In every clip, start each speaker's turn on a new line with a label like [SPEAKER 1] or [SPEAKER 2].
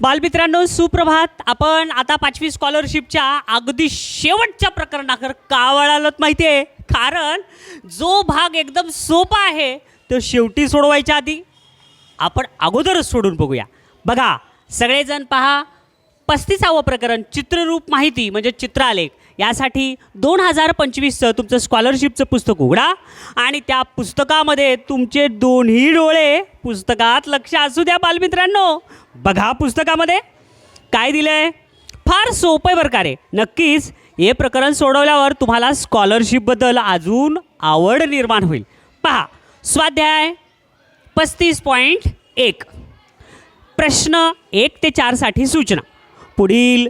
[SPEAKER 1] बालमित्रांनो सुप्रभात. आपण आता पाचवी स्कॉलरशिपच्या अगदी शेवटच्या प्रकरणाकर का वळालत माहिती आहे कारण जो भाग एकदम सोपा आहे तो शेवटी सोडवायच्या आधी आपण अगोदरच सोडून बघूया. बघा सगळेजण पहा पस्तीसावं प्रकरण चित्ररूप माहिती म्हणजे चित्रालेख. यासाठी दोन हजार पंचवीसचं तुमचं स्कॉलरशिपचं पुस्तक उघडा. आणि त्या पुस्तकामध्ये तुमचे दोन्ही डोळे पुस्तकात लक्ष असू द्या बालमित्रांनो. बघा पुस्तकामध्ये. काय दिलं आहे फार सोपं प्रकारे नक्कीच हे प्रकरण सोडवल्यावर तुम्हाला स्कॉलरशिपबद्दल अजून आवड निर्माण होईल. पहा स्वाध्याय पस्तीस पॉईंट एक. प्रश्न एक ते चारसाठी सूचना. पुढील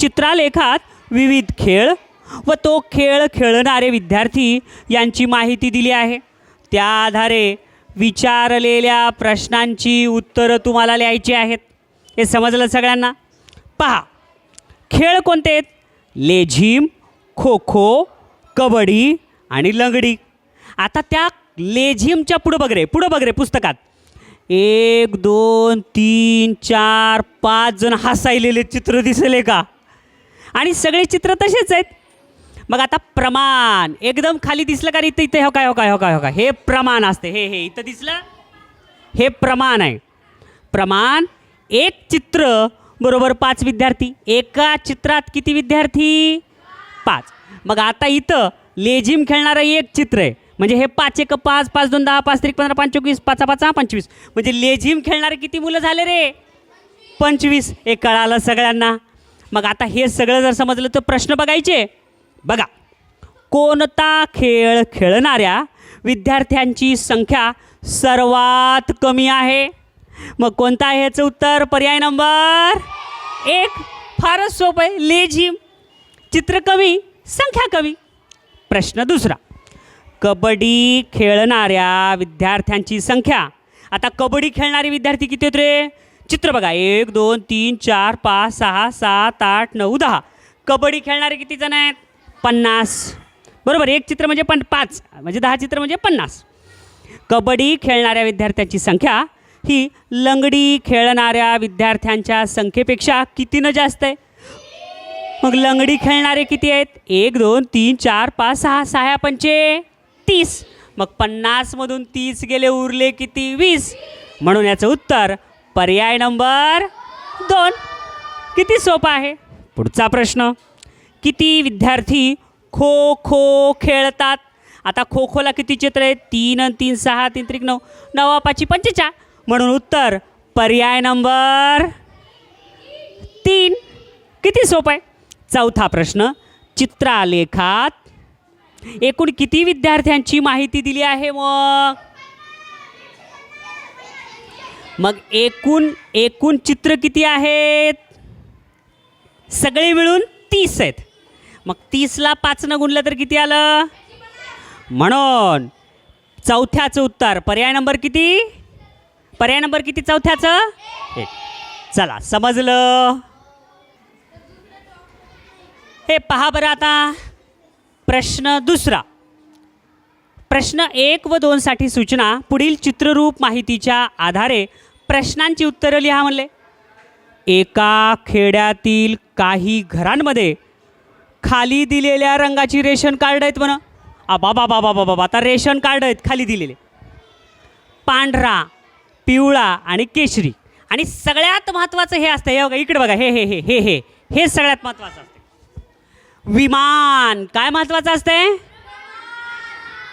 [SPEAKER 1] चित्रालेखात विविध खेळ व तो खेळ खेळणारे विद्यार्थी यांची माहिती दिली आहे. त्या आधारे विचारलेल्या प्रश्नांची उत्तरं तुम्हाला लिहायची आहेत. हे समजलं सगळ्यांना? पहा. खेळ कोणते आहेत? लेझिम खो खो कबड्डी आणि लंगडी. आता त्या लेझिमच्या पुढं बघ रे पुढं बघ रे पुस्तकात. एक दोन तीन चार पाच जण हसायलेले चित्र दिसले का? आणि सगळे चित्र तसेच आहेत. मग आता प्रमाण. एकदम खाली दिसलं का इथं इथं हो काय हो काय हो काय हो काय? हे प्रमाण असते. हे हे इथं दिसलं? हे प्रमाण आहे. प्रमाण एक चित्र बरोबर पाच विद्यार्थी. एका चित्रात किती विद्यार्थी? पाच. मग आता इथं लेझिम खेळणारं एक चित्र आहे. म्हणजे हे पाच एक पाच पाच दोन दहा पाच त्रिक पंधरा पाच चोवीस पाच पाच हा पंचवीस. म्हणजे लेझिम खेळणारे किती मुलं झाले रे? पंचवीस. हे कळालं सगळ्यांना. मग आता हे सगळं जर समजलं तर प्रश्न बघायचे. बघा कोणता खेळ खेळणाऱ्या विद्यार्थ्यांची संख्या सर्वात कमी आहे? मग कोणता आहे ह्याचं उत्तर? पर्याय नंबर एक. फारच सोपं आहे. लेझिम चित्र कमी संख्या कमी. प्रश्न दुसरा. कबड्डी खेळणाऱ्या विद्यार्थ्यांची संख्या. आता कबड्डी खेळणारे विद्यार्थी किती होते रे? चित्र बघा. एक दोन तीन चार पाच सहा सात आठ नऊ दहा. कबड्डी खेळणारे किती जण आहेत? पन्नास. बरोबर एक चित्र म्हणजे पण पाच. म्हणजे दहा चित्र म्हणजे पन्नास. कबड्डी खेळणाऱ्या विद्यार्थ्यांची संख्या ही लंगडी खेळणाऱ्या विद्यार्थ्यांच्या संख्येपेक्षा कितीनं जास्त आहे? मग लंगडी खेळणारे किती आहेत? एक दोन तीन चार पाच सहा. सहा पंचे तीस. मग पन्नासमधून तीस गेले उरले किती? वीस. म्हणून याचं उत्तर पर्याय नंबर दोन. किती सोपा आहे? पुढचा प्रश्न. किती विद्यार्थी खो खो खेळतात? आता खो खोला किती चित्र आहेत? तीन आणि तीन सहा तीन त्रिक नऊ नवा पाची पंचेचाळ म्हणून उत्तर पर्याय नंबर तीन. किती सोपं आहे? चौथा प्रश्न. चित्रालेखात एकूण किती विद्यार्थ्यांची माहिती दिली आहे मग? मग एकूण एकूण चित्र किती आहेत? सगळे मिळून तीस आहेत. मग तीसला पाचनं गुणलं तर किती आलं? म्हणून चौथ्याचं उत्तर. पर्याय नंबर किती? पर्याय नंबर किती चौथ्याचं? एक. चला समजलं? हे पहा बरं आता. प्रश्न दुसरा. प्रश्न एक व दोनसाठी सूचना पुढील चित्ररूप माहितीच्या आधारे प्रश्नांची उत्तरं लिहा म्हणले. एका खेड्यातील काही घरांमध्ये खाली दिलेल्या रंगाची रेशन कार्ड आहेत म्हणा. आ बाबा बाबा बाबा बाबा आता रेशन कार्ड आहेत खाली दिलेले. पांढरा पिवळा आणि केशरी. आणि सगळ्यात महत्त्वाचं हे असतं हे बघा इकडे बघा हे हे हे हे हे हे सगळ्यात महत्त्वाचं असते. विमान काय महत्त्वाचं असतंय?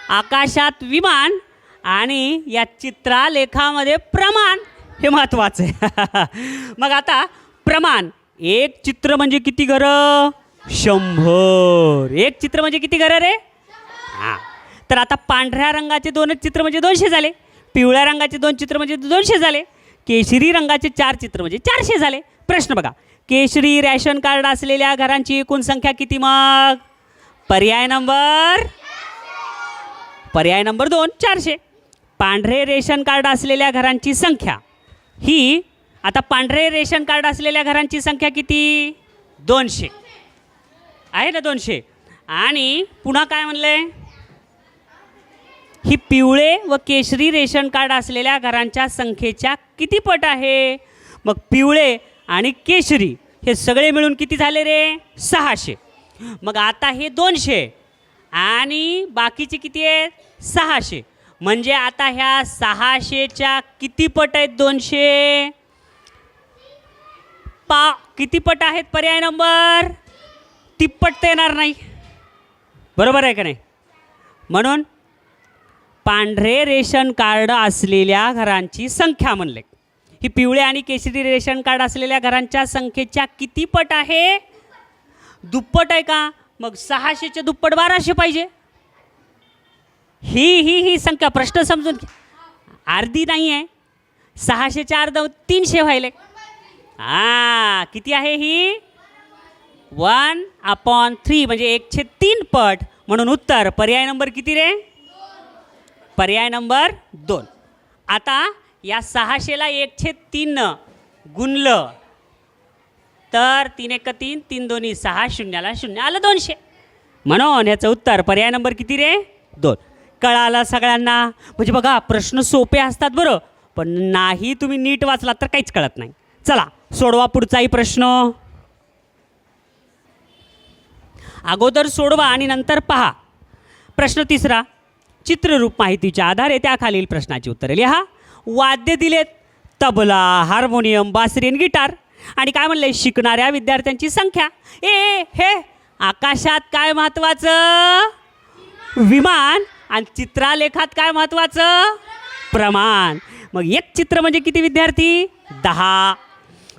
[SPEAKER 1] आकाशात विमान आणि या चित्रालेखामध्ये प्रमाण. हे महत्त्वाचं आहे. मग आता प्रमाण. एक चित्र म्हणजे किती घरं? शंभर. एक चित्र म्हणजे किती घरं रे? हां. तर आता पांढऱ्या रंगाचे दोनच चित्र म्हणजे दोनशे झाले. पिवळ्या रंगाचे दोन चित्र म्हणजे दोनशे झाले. केशरी रंगाचे चार चित्र म्हणजे चारशे झाले. प्रश्न बघा. केशरी रॅशन कार्ड असलेल्या घरांची एकूण संख्या किती मग? पर्याय नंबर पर्याय नंबर दोन चारशे. पांढरे रेशन कार्ड असलेल्या घरांची संख्या. ही आता पांढरे रेशन कार्ड असलेल्या घरांची संख्या किती? दोनशे. आहे ना दोनशे? आणि पुन्हा काय म्हणलंय ही पिवळे व केशरी रेशन कार्ड असलेल्या घरांच्या संख्येच्या किती पट आहे? मग पिवळे आणि केशरी हे सगळे मिळून किती झाले रे? सहाशे. मग आता हे दोनशे. आणि बाकीचे किती आहेत? सहाशे. म्हणजे आता ह्या सहाशेच्या किती पट आहेत? दोनशे? पा किती पट आहेत? पर्याय नंबर? तिप्पट तर येणार नाही. बरोबर आहे का नाही? म्हणून पांढरे रेशन कार्ड असलेल्या घरांची संख्या म्हणले. ही पिवळे आणि केशरी रेशन कार्ड असलेल्या घरांच्या संख्येच्या किती पट आहे? दुप्पट आहे का? मग सहाशेच्या दुप्पट बाराशे पाहिजे. ही ही ही संख्या प्रश्न समजून अर्धी नाही आहे. सहाशेच्या अर्ध तीनशे व्हायले. हां किती आहे ही? वन अपॉन थ्री म्हणजे एकशे तीन पट. म्हणून उत्तर पर्याय नंबर किती रे? पर्याय नंबर दोन. आता या सहाशेला एकशे तीन गुणलं. तर तीन एक तीन तीन दोन्ही सहा शून्याला शून्य आलं दोनशे. म्हणून ह्याचं उत्तर पर्याय नंबर किती रे? दोन. कळालं सगळ्यांना. म्हणजे बघा प्रश्न सोपे असतात बरं पण नाही तुम्ही नीट वाचलात तर काहीच कळत नाही. चला सोडवा पुढचाही प्रश्न. अगोदर सोडवा आणि नंतर पहा. प्रश्न तिसरा चित्ररूप माहितीच्या आधारे त्याखालील प्रश्नाची उत्तरे लिहा. वाद्य दिलेत तबला हार्मोनियम बासरी आणि गिटार. आणि काय म्हणले? शिकणाऱ्या विद्यार्थ्यांची संख्या. ए ए, हे आकाशात काय महत्त्वाचं विमान. आणि चित्रालेखात काय महत्त्वाचं प्रमाण. मग एक चित्र म्हणजे किती विद्यार्थी? दहा.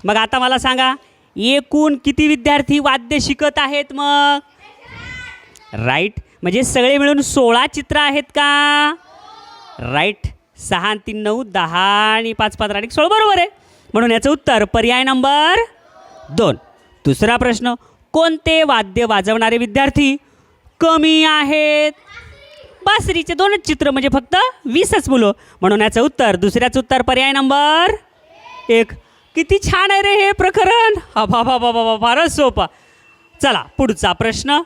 [SPEAKER 1] मग आता मला सांगा एकूण किती विद्यार्थी वाद्य शिकत आहेत मग? राईट. म्हणजे सगळे मिळून सोळा चित्र आहेत का? राईट. सहा तीन नऊ दहा आणि पाच पाच आणि सोळा. बरोबर आहे. म्हणून याचं उत्तर पर्याय नंबर दोन. दुसरा प्रश्न कोणते वाद्य वाजवणारे विद्यार्थी कमी आहेत? बासरीचे दोनच चित्र म्हणजे फक्त वीसच मुलं. म्हणून याचं उत्तर दुसऱ्याचं उत्तर पर्याय नंबर एक. किती छान आहे रे हे प्रकरण. हा बाबा बाबा फारच सोपा. चला पुढचा प्रश्न.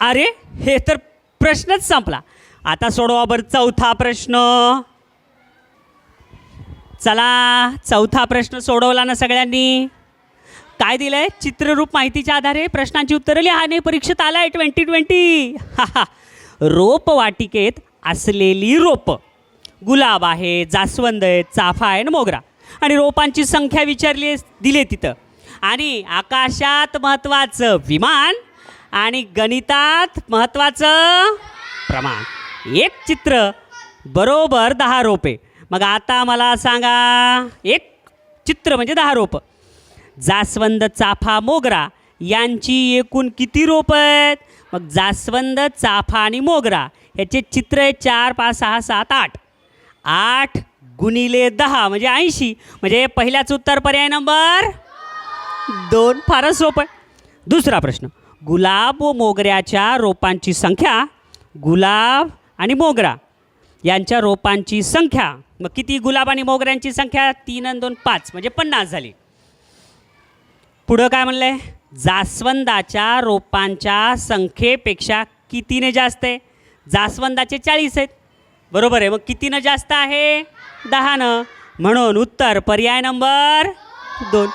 [SPEAKER 1] अरे हे तर प्रश्नच संपला. आता सोडवा बरं चौथा प्रश्न. चला चौथा प्रश्न सोडवला ना सगळ्यांनी. काय दिलं आहे चित्ररूप माहितीच्या आधारे प्रश्नांची उत्तरं लिहाणे परीक्षेत आलाय आहे ट्वेंटी ट्वेंटी. हा हा. रोपवाटिकेत असलेली रोपं. गुलाब आहे जास्वंद आहे चाफा आहे आणि मोगरा. आणि रोपांची संख्या विचारली दिले तिथं. आणि आकाशात महत्त्वाचं विमान आणि गणितात महत्त्वाचं प्रमाण. एक चित्र बरोबर दहा रोपे. मग आता मला सांगा एक चित्र म्हणजे दहा रोपं. जास्वंद चाफा मोगरा यांची एकूण किती रोपं आहेत? मग जास्वंद चाफा आणि मोगरा ह्याचे चित्र आहे चार पाच सहा सात आठ. आठ गुणिले दहा म्हणजे ऐंशी. म्हणजे पहिल्याच उत्तर पर्याय नंबर दोन. फारच सोपं दुसरा प्रश्न. गुलाब व मोगऱ्याच्या रोपांची संख्या गुलाब आणि मोगरा यांच्या रोपांची संख्या. मग किती गुलाब आणि मोगऱ्यांची संख्या? तीन आणि दोन पाच. म्हणजे पन्नास झाली. पुढं काय म्हणलं आहे जास्वंदाच्या रोपांच्या संख्येपेक्षा कितीने जास्त आहे? जास्वंदाचे चाळीस आहेत. बरोबर आहे. मग कितीनं जास्त आहे? दहानं. म्हणून उत्तर पर्याय नंबर दोन.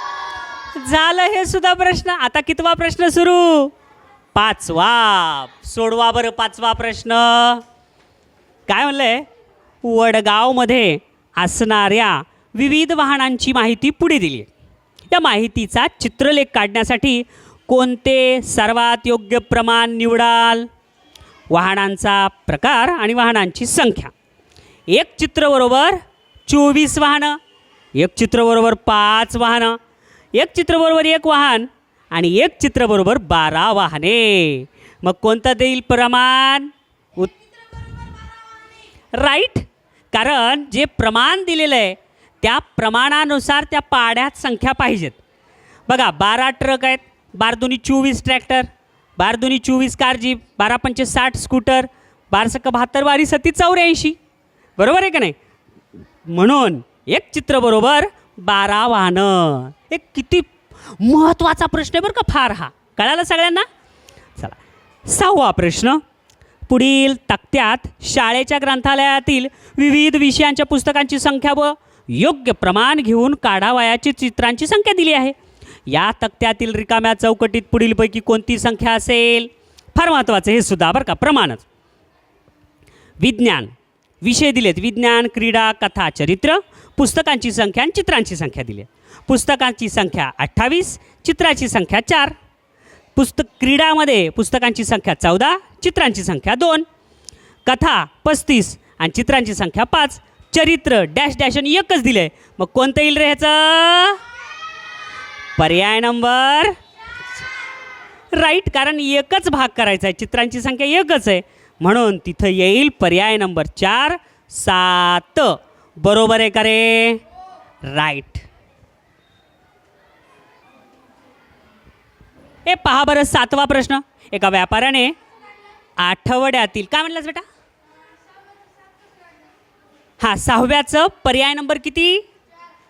[SPEAKER 1] झालं हे सुद्धा प्रश्न. आता कितवा प्रश्न सुरू? पाचवा. सोडवा बरं पाचवा प्रश्न. काय म्हणलंय? वडगावमध्ये असणाऱ्या विविध वाहनांची माहिती पुढे दिली आहे या माहितीचा चित्रलेख काढण्यासाठी कोणते सर्वात योग्य प्रमाण निवडाल? वाहनांचा प्रकार आणि वाहनांची संख्या. एक चित्रबरोबर चोवीस वाहनं एक चित्रबरोबर पाच वाहनं एक चित्रबरोबर एक वाहन आणि एक चित्रबरोबर बारा वाहने. मग कोणतं देईल प्रमाण? उत राईट कारण जे प्रमाण दिलेलं आहे त्या प्रमाणानुसार त्या पाड्यात संख्या पाहिजेत. बघा बारा ट्रक आहेत बारदुनी चोवीस ट्रॅक्टर बारदुनी चोवीस कारजी बारा पंचे साठ स्कूटर बारसक्क बहात्तर बारी सती चौऱ्याऐंशी. बरोबर आहे का नाही? म्हणून एक चित्र बरोबर बारा वाहनं. एक किती महत्त्वाचा प्रश्न आहे बरं का फार हा. कळाला सगळ्यांना? चला. सहावा प्रश्न. पुढील तक्त्यात शाळेच्या ग्रंथालयातील विविध विषयांच्या पुस्तकांची संख्या व योग्य प्रमाण घेऊन काढावयाची चित्रांची संख्या दिली आहे. या तक्त्यातील रिकाम्या चौकटीत पुढीलपैकी कोणती संख्या असेल? फार महत्त्वाचं हे सुद्धा बरं का? प्रमाणच. विज्ञान. विषय दिलेत. विज्ञान क्रीडा कथा चरित्र पुस्तकांची संख्या आणि चित्रांची संख्या दिली आहे. पुस्तकांची संख्या अठ्ठावीस चित्राची संख्या चार. पुस्तक क्रीडामध्ये पुस्तकांची संख्या चौदा चित्रांची संख्या दोन. कथा पस्तीस आणि चित्रांची संख्या पाच. चरित्र डॅश डॅश आणि एकच दिलं आहे मग कोणतं येईल रे पर्याय नंबर राईट कारण एकच भाग करायचा आहे. चित्रांची संख्या एकच आहे. म्हणून तिथं येईल पर्याय नंबर चार सात. बरोबर आहे का रे? राईट. ए पहा बरं सातवा प्रश्न. एका व्यापाऱ्याने आठवड्यातील काय म्हणलास बेटा? हां सहाव्याचं पर्याय नंबर किती?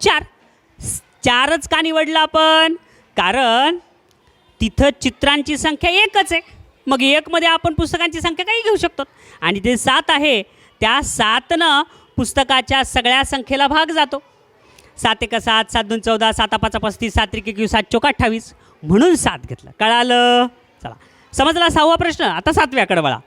[SPEAKER 1] चार. चारच का निवडलं आपण? कारण तिथं चित्रांची संख्या एकच आहे. मग एकमध्ये आपण पुस्तकांची संख्या काही घेऊ शकतो. आणि ते सात आहे त्या सातनं पुस्तकाच्या सगळ्या संख्येला भाग जातो. सात एका सात सात दोन चौदा सात पाचा पस्तीस सात त्रिक एकवीस सात चौक अठ्ठावीस म्हणून सात घेतलं. कळालं? चला. समजला सहावा प्रश्न? आता सातव्याकडे वळा.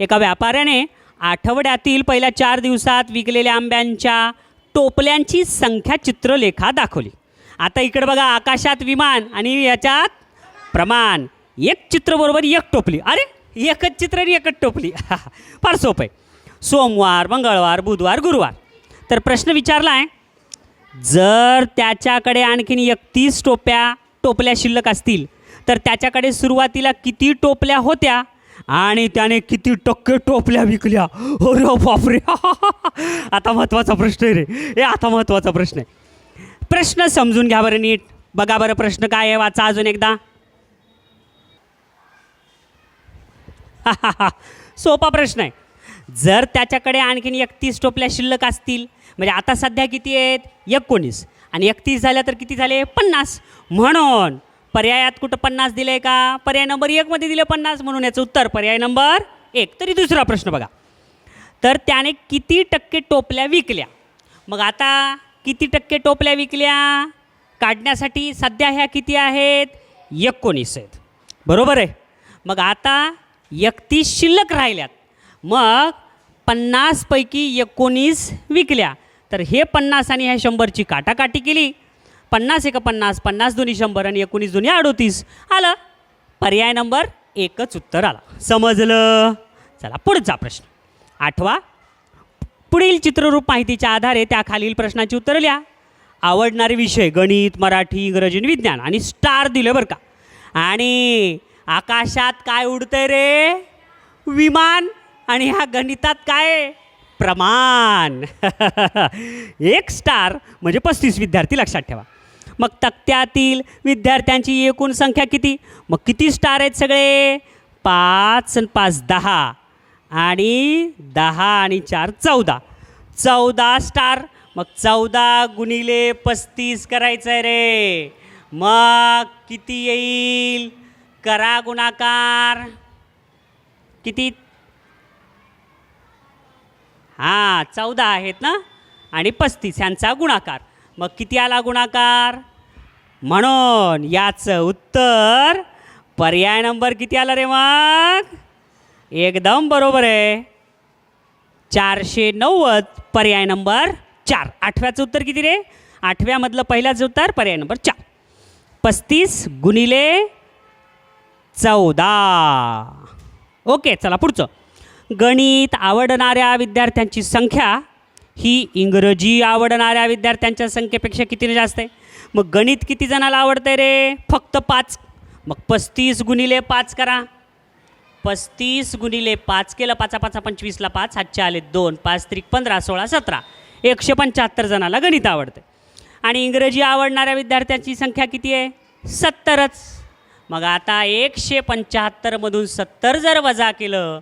[SPEAKER 1] एका व्यापाऱ्याने आठवड्यातील पहिल्या चार दिवसात विकलेल्या आंब्यांच्या टोपल्यांची संख्या चित्रलेखा दाखवली. आता इकडे बघा आकाशात विमान आणि याच्यात प्रमाण. एक चित्र बरोबर एक टोपली. अरे एकच चित्र आणि एकच टोपली. फार सोपं आहे. सोमवार मंगळवार बुधवार गुरुवार. तर प्रश्न विचारला आहे जर त्याच्याकडे आणखीन एकतीस टोप्या टोपल्या शिल्लक असतील तर त्याच्याकडे सुरुवातीला किती टोपल्या होत्या? आणि त्याने किती टक्के टोपल्या विकल्या. हो अरे बापरे. आता महत्त्वाचा प्रश्न आहे रे. हे आता महत्त्वाचा प्रश्न आहे. प्रश्न समजून घ्या बरं नीट. बघा बरं प्रश्न काय आहे वाचा अजून एकदा. सोपा प्रश्न आहे. जर त्याच्याकडे आणखीन एकतीस टोपल्या शिल्लक असतील म्हणजे आता सध्या किती आहेत? एकोणीस. आणि एकतीस झाल्या तर किती झाले? पन्नास. म्हणून पर्यायात कुठं पन्नास दिले का? पर्याय नंबर एकमध्ये दिले पन्नास म्हणून याचं उत्तर पर्याय नंबर एक. तरी दुसरा प्रश्न बघा. तर त्याने किती टक्के टोपल्या विकल्या? मग आता किती टक्के टोपल्या विकल्या? काढण्यासाठी सध्या ह्या किती आहेत? एकोणीस आहेत. बरोबर आहे? मग आता एकतीस शिल्लक राहिल्यात. मग पन्नासपैकी एकोणीस विकल्या. तर हे पन्नास आणि ह्या शंभरची काटाकाटी केली. पन्नास एक पन्नास पन्नास दोन्ही शंभर आणि एकोणीस दोन्ही अडोतीस. आलं? पर्याय नंबर एकच उत्तर आला. समजलं? चला पुढचा प्रश्न. आठवा पुढील चित्ररूप माहितीच्या आधारे त्या खालील प्रश्नाची उत्तरं लिहा. आवडणारे विषय गणित मराठी इंग्रजी आणि विज्ञान आणि स्टार दिलं बरं का. आणि आकाशात काय उडतंय रे? विमान आणि ह्या गणितात काय? प्रमाण. एक स्टार म्हणजे पस्तीस विद्यार्थी लक्षात ठेवा. मग तक्त्यातील विद्यार्थ्यांची एकूण संख्या किती? मग किती स्टार आहेत सगळे? पाच आणि पाच दहा. आणि दहा आणि चार चौदा. चौदा स्टार मग चौदा गुणिले पस्तीस करायचं आहे रे. मग किती येईल? करा गुणाकार. किती? हां चौदा आहेत ना? आणि पस्तीस ह्यांचा गुणाकार. मग किती आला गुणाकार? म्हणून याचं उत्तर पर्याय नंबर किती आला रे मग? एकदम बरोबर आहे. चारशे नव्वद पर्याय नंबर चार. आठव्याचं उत्तर किती रे? आठव्यामधलं पहिल्याचं उत्तर पर्याय नंबर चार. पस्तीस गुणिले चौदा. ओके चला पुढचं. गणित आवडणाऱ्या विद्यार्थ्यांची संख्या ही इंग्रजी आवडणाऱ्या विद्यार्थ्यांच्या संख्येपेक्षा कितीने जास्त आहे? मग गणित किती जणाला आवडतंय रे? फक्त पाच. मग पस्तीस गुणिले पाच करा. पस्तीस गुणिले पाच केलं पाचा पाचा पंचवीसला पाच. हातचे आले दोन. पाच त्रिक पंधरा सोळा सतरा. एकशे पंच्याहत्तर जणाला गणित आवडतं आणि इंग्रजी आवडणाऱ्या विद्यार्थ्यांची संख्या किती आहे? सत्तरच. मग आता एकशे पंच्याहत्तरमधून सत्तर जर वजा केलं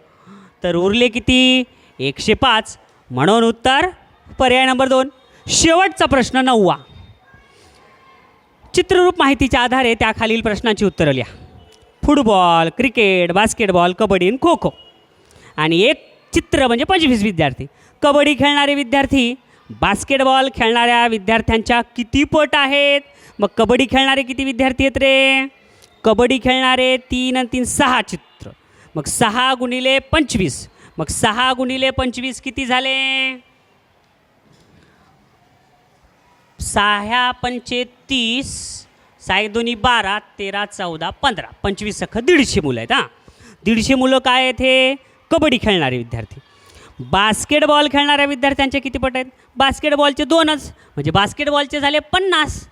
[SPEAKER 1] तर उरले किती? एकशे पाच. म्हणून उत्तर पर्याय नंबर दोन शेवटचा प्रश्न नववा. चित्ररूप माहितीच्या आधारे त्याखालील प्रश्नाची प्रश्नांची उत्तरं लिहा. फुटबॉल क्रिकेट बास्केटबॉल कबड्डी आणि खो खो. आणि एक चित्र म्हणजे पंचवीस विद्यार्थी. कबड्डी खेळणारे विद्यार्थी बास्केटबॉल खेळणाऱ्या विद्यार्थ्यांच्या किती पट आहेत? मग कबड्डी खेळणारे किती विद्यार्थी आहेत रे? कबड्डी खेळणारे तीन आणि तीन सहा चित्र. मग सहा गुणिले पंचवीस. मग सहा गुणिले पंचवीस किती झाले? सहा पंचे तीस सहा दोन्ही बारा तेरा चौदा पंधरा. पंचवीस सखं दीडशे मुलं आहेत हां. दीडशे मुलं काय आहेत हे? कबड्डी खेळणारे विद्यार्थी. बास्केटबॉल खेळणाऱ्या विद्यार्थ्यांचे किती पट आहेत? बास्केटबॉलचे दोनच. म्हणजे बास्केटबॉलचे झाले पन्नास.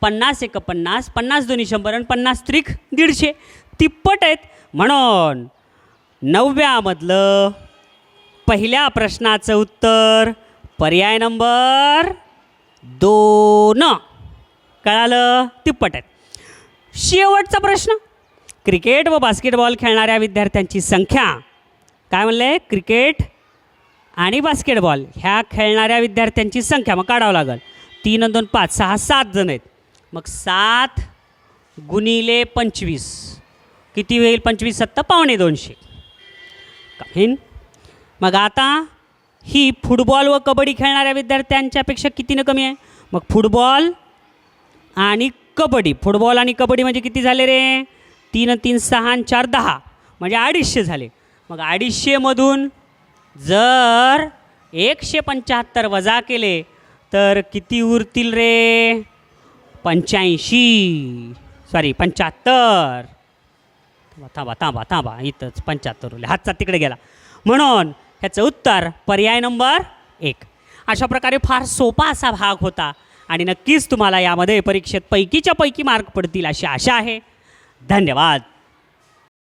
[SPEAKER 1] पन्नास एक पन्नास पन्नास दोन्ही शंभर आणि पन्नास त्रिक दीडशे. तिप्पट आहेत. म्हणून नवव्यामधलं पहिल्या प्रश्नाचं उत्तर पर्याय नंबर दोन. कळालं? तिप्पट आहेत शेवटचा प्रश्न. क्रिकेट व बास्केटबॉल खेळणाऱ्या विद्यार्थ्यांची संख्या. काय म्हणले? क्रिकेट आणि बास्केटबॉल. ह्या खेळणाऱ्या विद्यार्थ्यांची संख्या. मग काढावं लागेल. तीन दोन पाच. सहा सात जण आहेत. मग सात गुणिले पंचवीस. किती होईल? पंचवीस सत्ता पावणे दोनशे. हिन. मग आता ही फुटबॉल व कबड्डी खेळणाऱ्या विद्यार्थ्यांच्यापेक्षा कितीनं कमी आहे? मग फुटबॉल आणि कबड्डी. फुटबॉल आणि कबड्डी म्हणजे किती झाले रे? तीन तीन सहा आणि चार दहा. म्हणजे अडीचशे झाले. मग अडीचशेमधून जर एकशे पंच्याहत्तर वजा केले तर किती उरतील रे? पंच्याऐंशी. सॉरी पंच्याहत्तर. थांबा थांबा थांबा. इथंच पंच्याहत्तर उरले. हातचा तिकडे गेला. म्हणून ह्याचं उत्तर पर्याय नंबर एक. अशा प्रकारे फार सोपा असा भाग होता आणि नक्कीच तुम्हाला यामध्ये परीक्षेत पैकीच्या पैकी मार्क पडतील अशी आशा आहे. धन्यवाद.